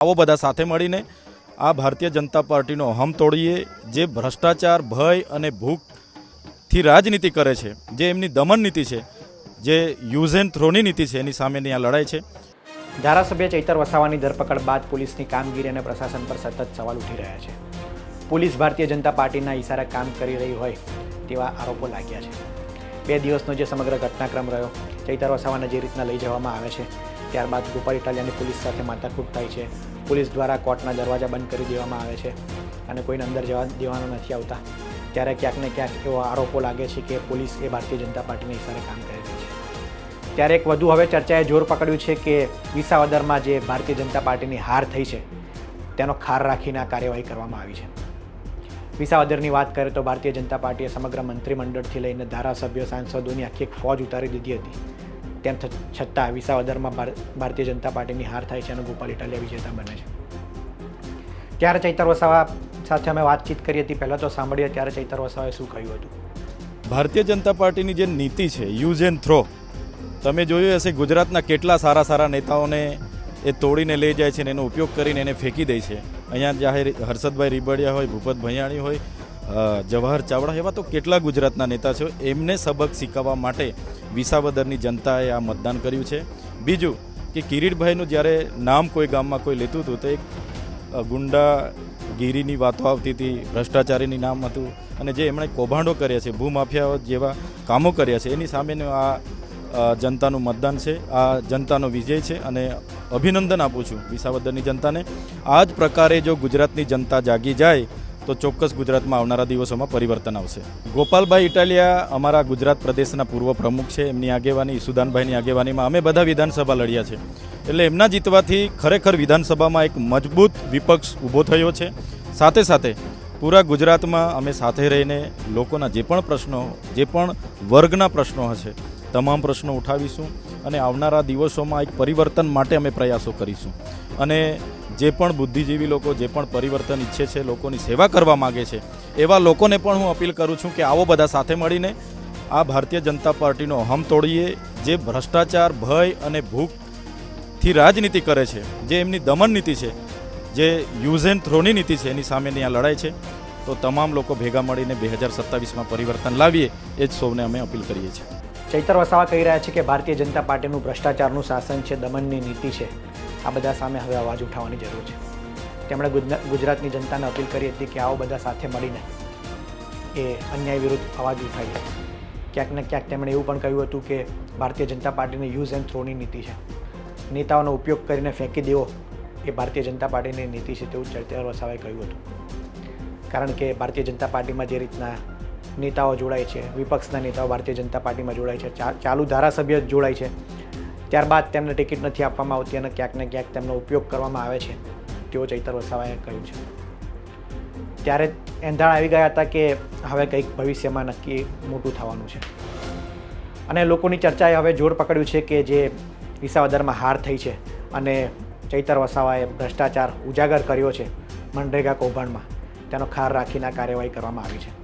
આવો બધા સાથે મળીને આ ભારતીય જનતા પાર્ટીનો અહમ તોડીએ, જે ભ્રષ્ટાચાર, ભય અને ભૂખથી રાજનીતિ કરે છે, જે એમની દમન નીતિ છે, જે યુઝ એન્ડ થ્રોની નીતિ છે, એની સામેની આ લડાઈ છે. ધારાસભ્ય ચૈતર વસાવાની ધરપકડ બાદ પોલીસની કામગીરી અને પ્રશાસન પર સતત સવાલ ઉઠી રહ્યા છે. પોલીસ ભારતીય જનતા પાર્ટીના ઇશારા કામ કરી રહી હોય તેવા આરોપો લાગ્યા છે. બે દિવસનો જે સમગ્ર ઘટનાક્રમ રહ્યો, ચૈતર વસાવાને જે રીતના લઈ જવામાં આવે છે ત્યારબાદ ગોપાલ ઇટાલિયાની પોલીસ સાથે માથાકૂટ થાય છે. પોલીસ દ્વારા કોર્ટના દરવાજા બંધ કરી દેવામાં આવે છે અને કોઈને અંદર જવા દેવાનો નથી આવતા. ત્યારે ક્યાંક ને ક્યાંક એવો આરોપો લાગે છે કે પોલીસ એ ભારતીય જનતા પાર્ટીના ઇશારે કામ કરી છે. ત્યારે એક વધુ હવે ચર્ચાએ જોર પકડ્યું છે કે વિસાવદરમાં જે ભારતીય જનતા પાર્ટીની હાર થઈ છે, તેનો ખાર રાખીને આ કાર્યવાહી કરવામાં આવી છે. વિસાવદરની વાત કરીએ તો ભારતીય જનતા પાર્ટીએ સમગ્ર મંત્રીમંડળથી લઈને ધારાસભ્યો, સાંસદોની આખી એક ફોજ ઉતારી દીધી હતી. તેમ છતાં વિસાવદરમાં ભાર- ભારતીય જનતા પાર્ટીની હાર થાય છે અને ગોપાલ ઇટાલિયા વિજેતા બને છે. ત્યારે ચૈતર વસાવા સાથે અમે વાતચીત કરી હતી. પહેલાં તો સાંભળીએ ત્યારે ચૈતર વસાવાએ શું કહ્યું હતું? ભારતીય જનતા પાર્ટીની જે નીતિ છે, યુઝ એન્ડ થ્રો, તમે જોયું હશે ગુજરાતના કેટલા સારા સારા નેતાઓને એ તોડીને લઈ જાય છે અને એનો ઉપયોગ કરીને એને ફેંકી દે છે. અહીંયા જાહેર હર્ષદભાઈ રીબડિયા હોય, ભૂપત ભૈયાણી હોય જવાહર ચાવડા એવા તો કેટલા ગુજરાતના નેતા છે એમને સબક શીખવવા માટે વિસાવદરની જનતાએ આ મતદાન કર્યું છે. બીજું કે કિરીટભાઈનું જ્યારે નામ કોઈ ગામમાં કોઈ લેતું હતું તો એક ગુંડા ગુંડાગીરીની વાતો આવતી હતી, ભ્રષ્ટાચારીની નામ હતું અને જે એમણે કૌભાંડો કર્યા છે, ભૂમાફિયાઓ જેવા કામો કર્યા છે, એની સામેનું આ જનતાનું મતદાન છે, આ જનતાનો વિજય છે અને અભિનંદન આપું છું વિસાવદરની જનતાને. આ જ પ્રકારે જો ગુજરાતની જનતા જાગી જાય તો ચોક્કસ ગુજરાતમાં આવનારા દિવસોમાં પરિવર્તન આવશે. ગોપાલભાઈ ઇટાલિયા અમારા ગુજરાત પ્રદેશના પૂર્વ પ્રમુખ છે. એમની આગેવાની ઈસુદાનભાઈની આગેવાનીમાં અમે બધા વિધાનસભા લડ્યા છે. એટલે એમના જીતવાથી ખરેખર વિધાનસભામાં એક મજબૂત વિપક્ષ ઊભો થયો છે. સાથે સાથે પૂરા ગુજરાતમાં અમે સાથે રહીને લોકોના જે પણ પ્રશ્નો, જે પણ વર્ગના પ્રશ્નો હશે, તમામ પ્રશ્નો ઉઠાવીશું અને આવનારા દિવસોમાં એક પરિવર્તન માટે અમે પ્રયાસો કરીશું. અને જે પણ બુદ્ધિજીવી લોકો, જે પણ પરિવર્તન ઈચ્છે છે, લોકોની સેવા કરવા માગે છે, એવા લોકોને પણ હું અપીલ કરું છું કે આવો બધા સાથે મળીને આ ભારતીય જનતા પાર્ટીનો અહમ તોડીએ, જે ભ્રષ્ટાચાર, ભય અને ભૂખથી રાજનીતિ કરે છે, જે એમની દમન નીતિ છે, જે યુઝ એન્ડ થ્રોની નીતિ છે, એની સામેની આ લડાઈ છે, તો તમામ લોકો ભેગા મળીને બે હજાર સત્તાવીસમાં પરિવર્તન લાવીએ, એ જ સૌને અમે અપીલ કરીએ છીએ. ચૈતર વસાવા કહી રહ્યા છે કે ભારતીય જનતા પાર્ટીનું ભ્રષ્ટાચારનું શાસન છે, દમનની નીતિ છે. આ બધા સામે હવે અવાજ ઉઠાવવાની જરૂર છે. તેમણે ગુજરાતની જનતાને અપીલ કરી હતી કે આવો બધા સાથે મળીને એ અન્યાય વિરુદ્ધ અવાજ ઉઠાવીએ. ક્યાંક ને ક્યાંક તેમણે એવું પણ કહ્યું હતું કે ભારતીય જનતા પાર્ટીની યુઝ એન્ડ થ્રોની નીતિ છે. નેતાઓનો ઉપયોગ કરીને ફેંકી દેવો એ ભારતીય જનતા પાર્ટીની નીતિ છે તેવું ચૈતર વસાવાએ કહ્યું હતું. કારણ કે ભારતીય જનતા પાર્ટીમાં જે રીતના નેતાઓ જોડાય છે, વિપક્ષના નેતાઓ ભારતીય જનતા પાર્ટીમાં જોડાય છે ચાલુ ધારાસભ્ય જોડાય છે ત્યારબાદ તેમને ટિકિટ નથી આપવામાં આવતી અને ક્યાંક ને ક્યાંક તેમનો ઉપયોગ કરવામાં આવે છે. તેવો ચૈતર વસાવાએ કહ્યું છે. ત્યારે એંધાણ આવી ગયા હતા કે હવે કંઈક ભવિષ્યમાં નક્કી મોટું થવાનું છે. અને લોકોની ચર્ચાએ હવે જોર પકડ્યું છે કે જે વિસાવદરમાં હાર થઈ છે અને ચૈતર વસાવાએ ભ્રષ્ટાચાર ઉજાગર કર્યો છે મનરેગા કૌભાંડમાં. તેનો ખાર રાખીને કાર્યવાહી કરવામાં આવી છે.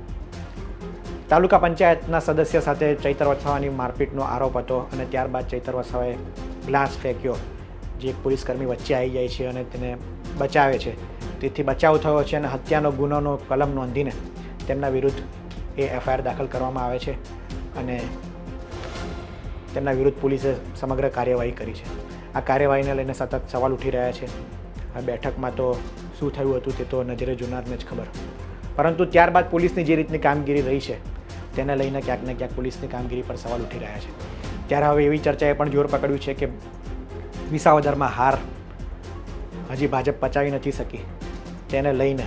તાલુકા પંચાયતના સદસ્ય સાથે ચૈતર વસાવાની મારપીટનો આરોપ હતો અને ત્યારબાદ ચૈતર ગ્લાસ ફેંક્યો, જે પોલીસકર્મી વચ્ચે આવી જાય છે અને તેને બચાવે છે. તેથી બચાવ થયો છે અને હત્યાનો ગુનોનો કલમ નોંધીને તેમના વિરુદ્ધ એ એફઆઈઆર દાખલ કરવામાં આવે છે અને તેમના વિરુદ્ધ પોલીસે સમગ્ર કાર્યવાહી કરી છે. આ કાર્યવાહીને લઈને સતત સવાલ ઉઠી રહ્યા છે. આ બેઠકમાં તો શું થયું હતું તે તો નજરે જોનારને જ ખબર. પરંતુ ત્યારબાદ પોલીસની જે રીતની કામગીરી રહી છે તેને લઈને ક્યાંક ને ક્યાંક પોલીસની કામગીરી પર સવાલ ઉઠી રહ્યા છે. ત્યારે હવે એવી ચર્ચાએ પણ જોર પકડ્યું છે કે વિસાવદરમાં હાર હજી ભાજપ પચાવી નથી શકી. તેને લઈને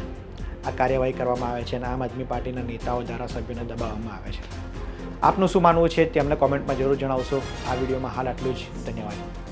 આ કાર્યવાહી કરવામાં આવે છે અને આમ આદમી પાર્ટીના નેતાઓ ધારાસભ્યોને દબાવવામાં આવે છે. આપનું શું માનવું છે તેમને કોમેન્ટમાં જરૂર જણાવશો. આ વિડીયોમાં હાલ આટલું જ. ધન્યવાદ.